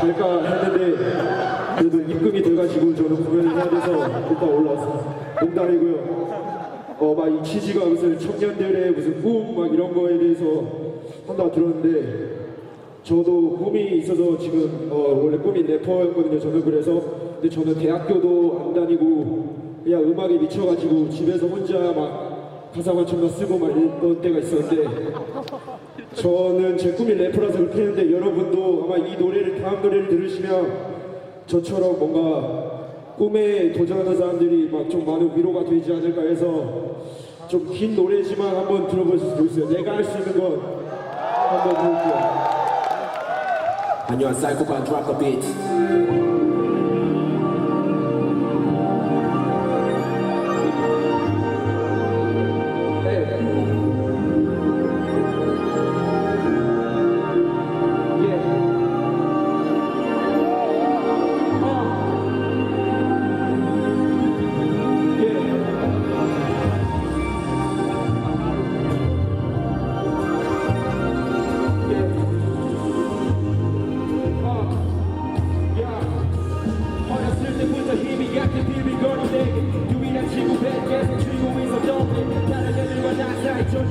될까 했는데 그래도 입금이 돼가지고 저는 공연을 해야 돼서 일단 올라왔습니다. 농담이고요. 어, 막 이 취지가 무슨 청년들의 무슨 꿈 막 이런 거에 대해서 한다 들었는데 저도 꿈이 있어서 지금 어, 원래 꿈이 래퍼였거든요. 저는 그래서 근데 저는 대학교도 안 다니고 그냥 음악에 미쳐가지고 집에서 혼자 막 가사만 존나 쓰고 막 이랬던 때가 있었는데 저는 제 꿈이 래퍼라 생각했는데 여러분도 아마 이 노래를 다음 노래를 들으시면 저처럼 뭔가 꿈에 도전하는 사람들이 막 좀 많은 위로가 되지 않을까 해서 좀 긴 노래지만 한번 들어보세요. 내가 할 수 있는 건 한번 들어볼게요 안녕하세요. 사이코판 드랍 더 비트.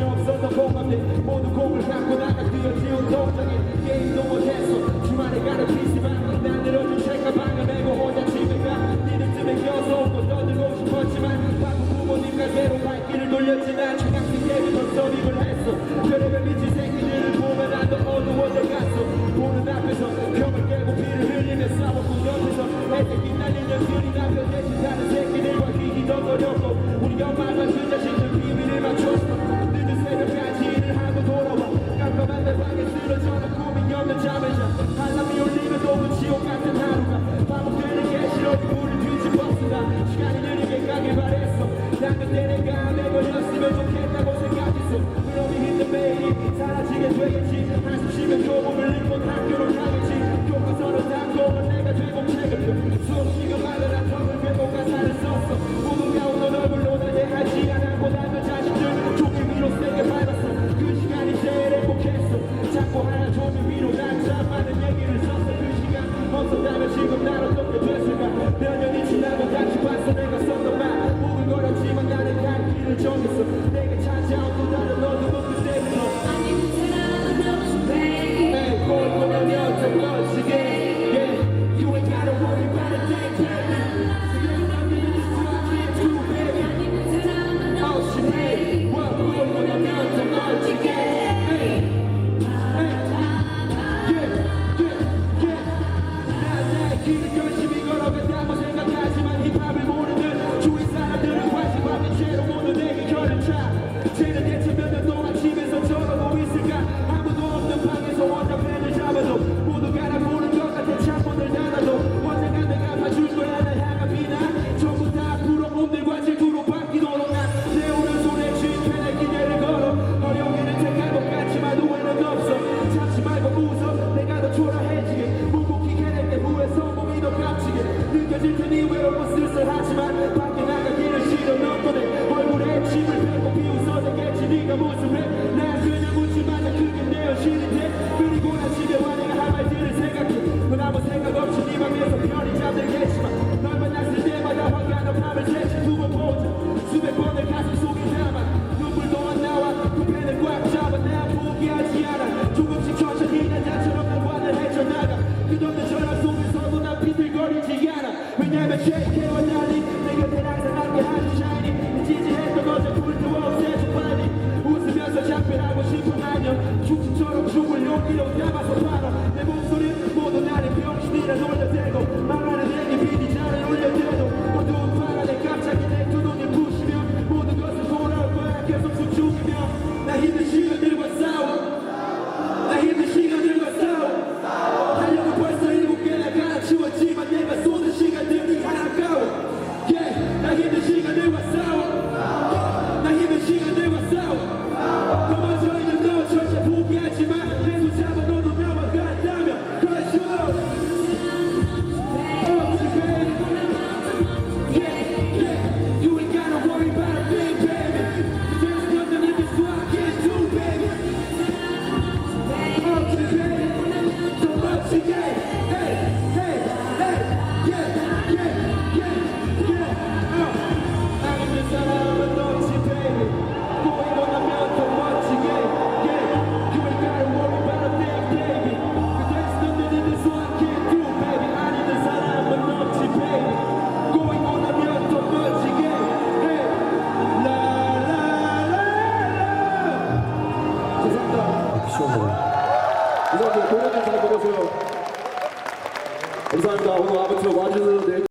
전혀 없어서 공감돼 모두 공을 갖고 나가 뛰어지운 동작에 게임도 못했어 주말에 가는 PC방 난 늘어진 책과 방을 메고 혼자 집에 가 니들 쯤에 껴서 웃고 떠들고 싶었지만 바쁜 부모님 가게로 발길을 돌렸지 난 중학생 때부터 서빙을 했어. 별의별 미친 새끼들을 보면 난더 어두워져 갔어. 보는 앞에서 병을 깨고 피를 çok 수백 번내 가슴 속에 담아 눈물 동안 나와 그 펜을 꽉 잡아 나 포기하지 않아 조금씩 천천히 난 나처럼 난 완을 헤쳐나가 끝없는 감사합니다. 오늘 아무튼 와주셔서 네.